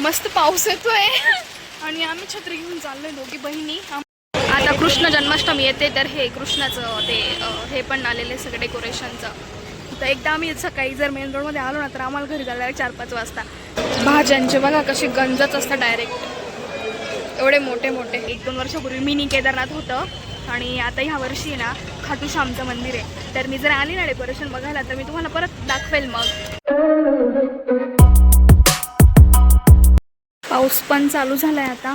मस्त पाऊस येतोय. आणि आम्ही छत्री घेऊन चाललोय दोघी बहिणी. आता कृष्ण जन्माष्टमी येते तर हे कृष्णाचं ते हे पण आलेले सगळे डेकोरेशनचं तर एकदा आम्ही सकाळी जर मेन रोडमध्ये आलो ना तर आम्हाला घरी जायला चार पाच वाजता. भाज्यांचे बघा कसे गंजच असतं डायरेक्ट एवढे मोठे मोठे. एक दोन वर्षापूर्वी मिनी केदारनाथ होतं. आणि आता ह्या वर्षी ना खाटू श्यामचं मंदिर आहे. तर मी जर आली ना डेकोरेशन बघायला तर मी तुम्हाला परत दाखवेल मग. पाऊस पण चालू झाला आहे आता.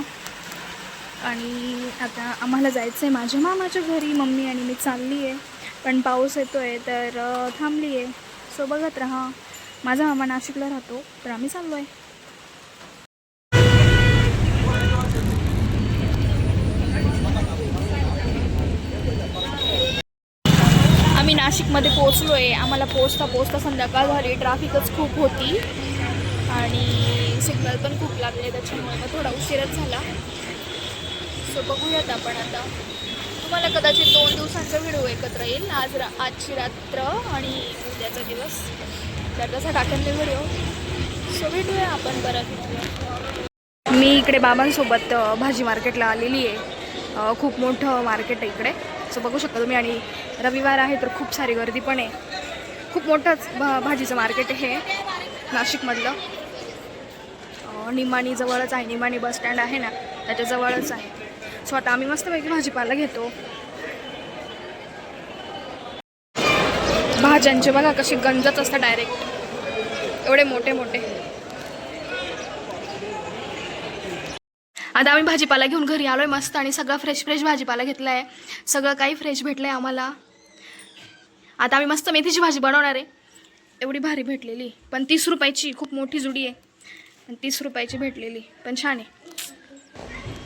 आणि आता आम्हाला जायचं आहे माझ्या मामाच्या घरी. मम्मी आणि मी चालली आहे पण पाऊस येतो आहे तर थांबली आहे सो बघत राहा. माझा मामा नाशिकला राहतो तर आम्ही चाललो आहे आम्ही नाशिकमध्ये पोचलो आहे आम्हाला पोचता पोचता संध्याकाळ झाली. ट्रॅफिकच खूप होती. आणि सिग्नल पण खूप लागले त्याच्यामुळे मग थोडा उशीरच झाला. सो बघूयात आपण आता. तुम्हाला कदाचित दोन दिवसांचा व्हिडिओ एकत्र येईल. आज रा आजची रात्र आणि उद्याचा दिवस. तर तसा टाकले व्हिडिओ. सो भेटूया आपण परत. मी इकडे बाबांसोबत भाजी मार्केटला आलेली आहे. खूप मोठं मार्केट आहे इकडे. सो बघू शकता तुम्ही. आणि रविवार आहे तर खूप सारी गर्दी पण आहे. खूप मोठंच भा भाजीचं मार्केट आहे हे नाशिकमधलं. निमाणी जवळच आहे. निमाणी बस स्टँड आहे ना त्याच्याजवळच आहे. सो आता आम्ही मस्तपैकी भाजीपाला घेतो. भाज्यांचे बघा कसे गंजच असतात डायरेक्ट एवढे मोठे मोठे. आता आम्ही भाजीपाला घेऊन घरी आलोय मस्त आणि सगळं फ्रेश फ्रेश भाजीपाला घेतला आहे सगळं काही फ्रेश भेटलं आहे आम्हाला. आता आम्ही मस्त मेथीची भाजी बनवणार आहे. एवढी भारी भेटलेली. पण तीस रुपयाची खूप मोठी जुडी आहे. पण तीस रुपयाची भेटलेली. पण छान आहे.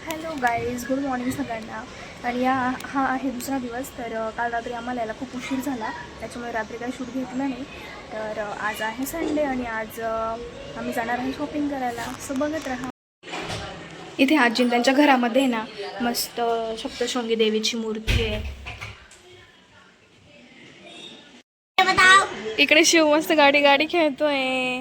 हॅलो गाईज गुड मॉर्निंग सगळ्यांना. आणि या हा आहे दुसरा दिवस तर काल रात्री आम्हाला यायला खूप उशीर झाला. त्याच्यामुळे रात्री काही शूट घेतलं नाही. तर आज आहे संडे आणि आज आम्ही जाणार आहे शॉपिंग करायला. सो बघत राहा. इथे आजी त्यांच्या घरामध्ये ना मस्त सप्तशृंगी देवीची मूर्ती आहे. इकडे शिव मस्त गाडी गाडी खेळतोय.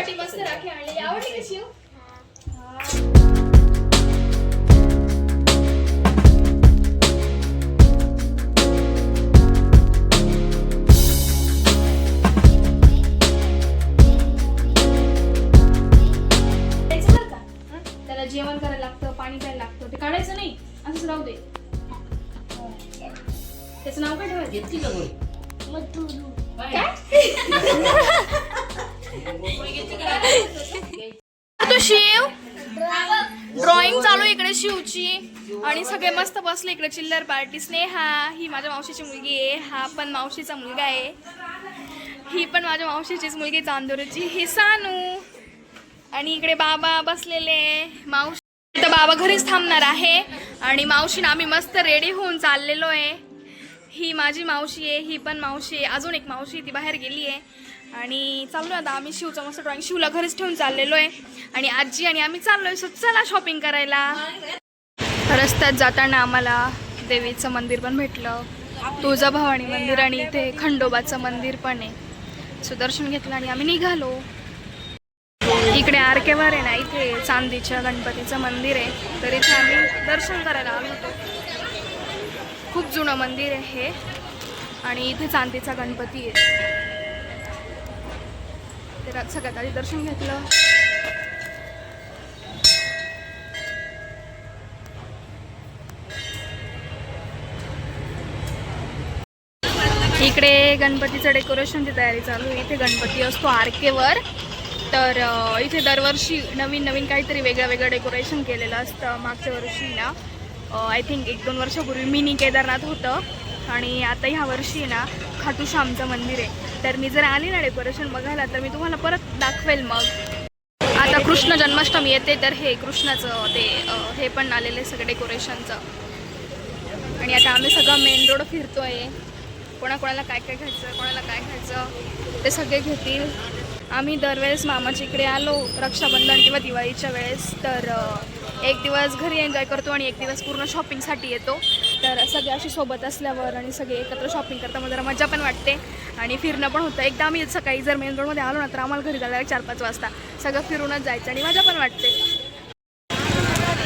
शिवसाठी मस्त राखी आणली आवडली का द्यायचं बरं का? हं? त्याला जेवण करायला लागतं पाणी प्यायला लागतं. ते काढायचं नाही. असंच राहू दे. त्याचं नाव काय ठेवायचं? तो शिव? ड्रॉइंग चालू इकडे शिवची. आणि सगळे मस्त बसले इकडे चिल्लर पार्टी. स्नेहा ही माझ्या मावशीची मुलगी आहे. हा पण मावशीचा मुलगा आहे. ही पण माझ्या मावशीचीच मुलगी चांदोरीची. ही सानू. आणि इकडे बाबा बसलेले मावशी तर बाबा घरीच थांबणार आहे. आणि मावशीनं आम्ही मस्त रेडी होऊन चाललेलो आहे. ही माझी मावशी आहे ही पण मावशी आहे अजून एक मावशी आहे, ती बाहेर गेली आहे. आणि चाललो आता आम्ही शिवचं मस्त ड्रॉइंग शिवला घरीच ठेवून चाललेलो आहे. आणि आजी आणि आम्ही चाललोय सो चला शॉपिंग करायला. रस्त्यात जाताना आम्हाला देवीचं मंदिर पण भेटलं. तुळजाभवानी मंदिर आणि इथे खंडोबाचं मंदिर पण आहे. सो दर्शन घेतलं आणि आम्ही निघालो. इकडे आरकेवर आहे ना इथे चांदीच्या गणपतीचं मंदिर आहे. तर इथे आम्ही दर्शन करायला आलो होतो. खूप जुनं मंदिर आहे आणि इथे चांदीचा गणपती आहे. तर सगळ्यात आधी दर्शन घेतलं. इकडे गणपतीचं डेकोरेशनची तयारी चालू आहे. इथे गणपती असतो आरकेवर. तर इथे दरवर्षी नवीन नवीन काहीतरी वेगळं वेगळं डेकोरेशन केलेलं असतं मागच्या वर्षी ना आय थिंक एक दोन वर्षापूर्वी मिनी केदारनाथ होतं. आणि आता ह्या वर्षी ना खाटू श्यामचं मंदिर आहे. तर मी जर आली ना डेकोरेशन बघायला तर मी तुम्हाला परत दाखवेल मग. आता कृष्ण जन्माष्टमी येते तर हे कृष्णाचं ते हे पण आलेलं आहे सगळं डेकोरेशनचं आणि आता आम्ही सगळं मेन रोड फिरतोय. कोणाकोणाला काय काय घ्यायचं कोणाला काय घ्यायचं ते सगळे घेतील. आम्ही दरवेळेस मामाच्या इकडे आलो रक्षाबंधन किंवा दिवाळीच्या वेळेस. तर एक दिवस घरी एन्जॉय करतो आणि एक दिवस पूर्ण शॉपिंगसाठी येतो. तर सगळे अशी सोबत असल्यावर आणि सगळे एकत्र शॉपिंग करता मग जरा मजा पण वाटते. आणि फिरणं पण होतं. एकदा आम्ही सकाळी जर मेन रोडमध्ये आलो ना तर आम्हाला घरी जायला चार पाच वाजता. सगळं फिरूनच जायचं आणि मजा पण वाटते.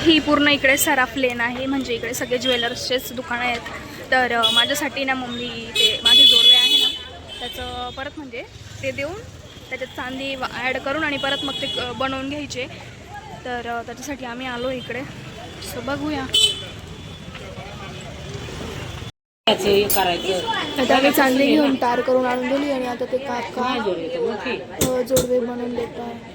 ही पूर्ण इकडे सराफ लेन आहे. म्हणजे इकडे सगळे ज्वेलर्सचेच दुकानं आहेत. तर माझ्यासाठी ना मम्मी ते माझे जोडवे आहे ना त्याचं परत म्हणजे ते देऊन त्याच्यात चांदी ॲड करून आणि परत मग ते बनवून घ्यायचे. तर त्याच्यासाठी आम्ही आलो इकडे. सो बघूया. आता आम्ही चांदी घेऊन तार करून आणून दिली आणि आता ते काका जोडवे बनवून देत आहे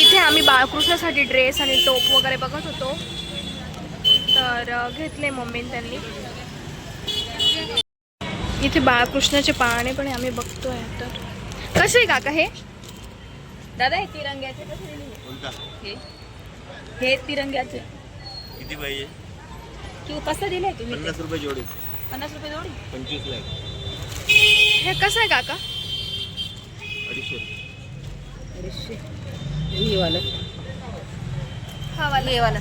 इथे आम्ही बाळकृष्णासाठी ड्रेस आणि टोप वगैरे बघत होतो. तर घेतले मम्मीने त्यांनी. इथे बाळकृष्णाचे पाळणे पण आहे, आम्ही बघतोय तर कसे आहे काका हे? दादा हे तिरंग्याचे कसे दिले? हे? हे तिरंग्याचे. किती पाहिजे? किंवा कसं दिले तुम्ही ते? पन्नास रुपये जोडी. पन्नास रुपये जोडी? पंचवीस लाख. हे कसं आहे काका? अडीचशे. अडीचशे. हे वालं. हा वाला. हे वालं.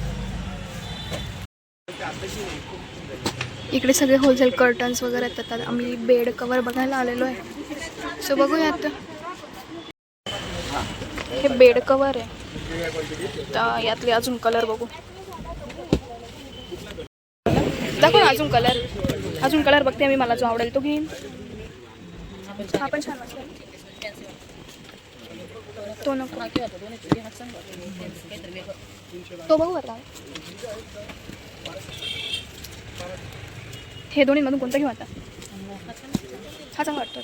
इकडे सगळे होलसेल कर्टन्स वगैरे येतात. आता आम्ही बेड कवर बघायला आलेलो आहे. सो बघूया आता हे बेड कवर आहे. तर यातले अजून कलर बघू. दाखव ना अजून कलर अजून कलर बघते मी मला जो आवडेल तो घेईन. हा पण छान तो नको. तो बघू आता. हे दोन्ही मधून कोणतं घेऊ आता? हा चांगला वाटतो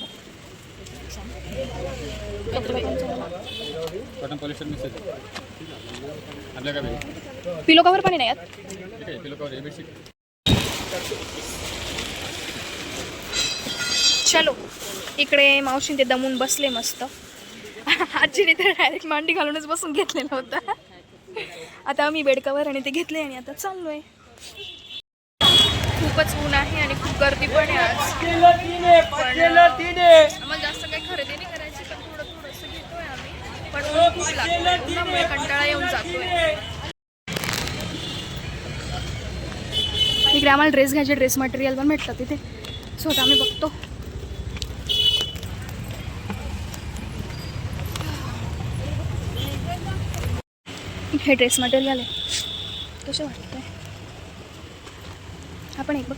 कॉटन पॉलिस्टर मिक्स आहे. आपल्या काय पिलो कवर पण आहे ना यात ठीक आहे किलो कवर एबीसी चलो. इकडे मावशीन ते दमून बसले मस्त. आजीने तर डायरेक्ट मांडी घालूनच बसून घेतलेलं होतं. आता आम्ही बेड कवर आणि ते घेतले आणि आता चाललोय. खूपच ऊन आहे आणि खूप गर्दी पण आहे आज. पण आम्हाला जास्त काही खरेदी नाही करायची पण थोडं थोडंसं घेतोय आम्ही पण खूप लागतं. उन्हामुळे कंटाळा येऊन जातोय. इकडे आम्हाला ड्रेस घ्यायचे ड्रेस मटेरियल पण भेटतात तिथे सो आता आम्ही बघतो. हे ड्रेस मटेरियल आहे. कसं वाटतंय? आपण एक बघ.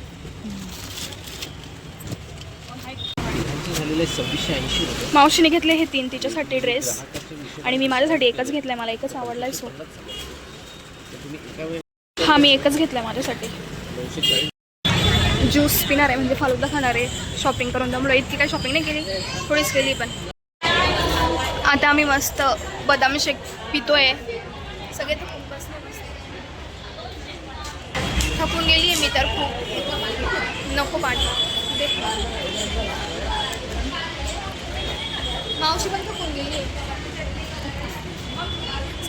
मावशीने घेतले हे तीन तिच्यासाठी ड्रेस आणि मी माझ्यासाठी एकच घेतलाय मला एकच आवडलाय सो तुम्ही एका वेळेस हा मी एकच घेतलाय माझ्यासाठी. दोनशे चाळीस ज्यूस पिणार आहे म्हणजे फालुदा खाणार आहे शॉपिंग करून त्यामुळे इतकी काही शॉपिंग नाही केली थोडीच केली पण. आता आम्ही मस्त बदाम शेक पितोय. सगळे थकून गेली आहे मी तर खूप. नको पाणी. मावशी पण थकून गेली आहे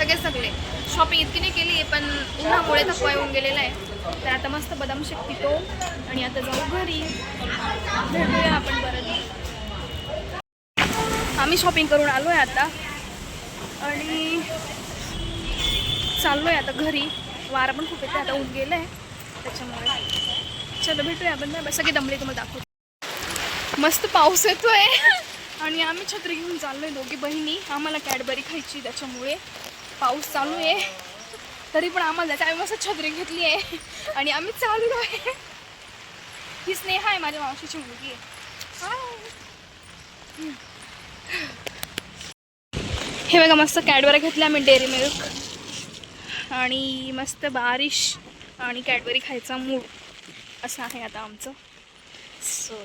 सगळे सगळे. शॉपिंग इतकी नाही केली आहे पण उन्हामुळे थकवा येऊन गेलेला आहे. तर आता मस्त बदाम शेक पितो आणि आता जाऊ घरी. भेटूया आपण परत. आम्ही शॉपिंग करून आलो आहे आता. आणि चाललो आहे आता घरी. वारा पण खूप येते आता ऊन गेलं आहे त्याच्यामुळे. चलो भेटूया आपण. सगळे दमले तुम्हाला दाखवतो. मस्त पाऊस येतोय. आणि आम्ही छत्री घेऊन चाललोय दोघी बहिणी. आम्हाला कॅडबरी खायची त्याच्यामुळे. पाऊस चालू आहे. तरी पण आम्हाला जायचं आम्ही मस्त छत्री घेतली आहे. आणि आम्ही चालू आहे. ही स्नेहा आहे माझ्या मावशीची मुलगी आहे. हे बघा मस्त कॅडबरी घेतल्या आम्ही डेअरी मिल्क आणि मस्त बारिश आणि कॅडबरी खायचा मूड असं आहे आता आमचं. सो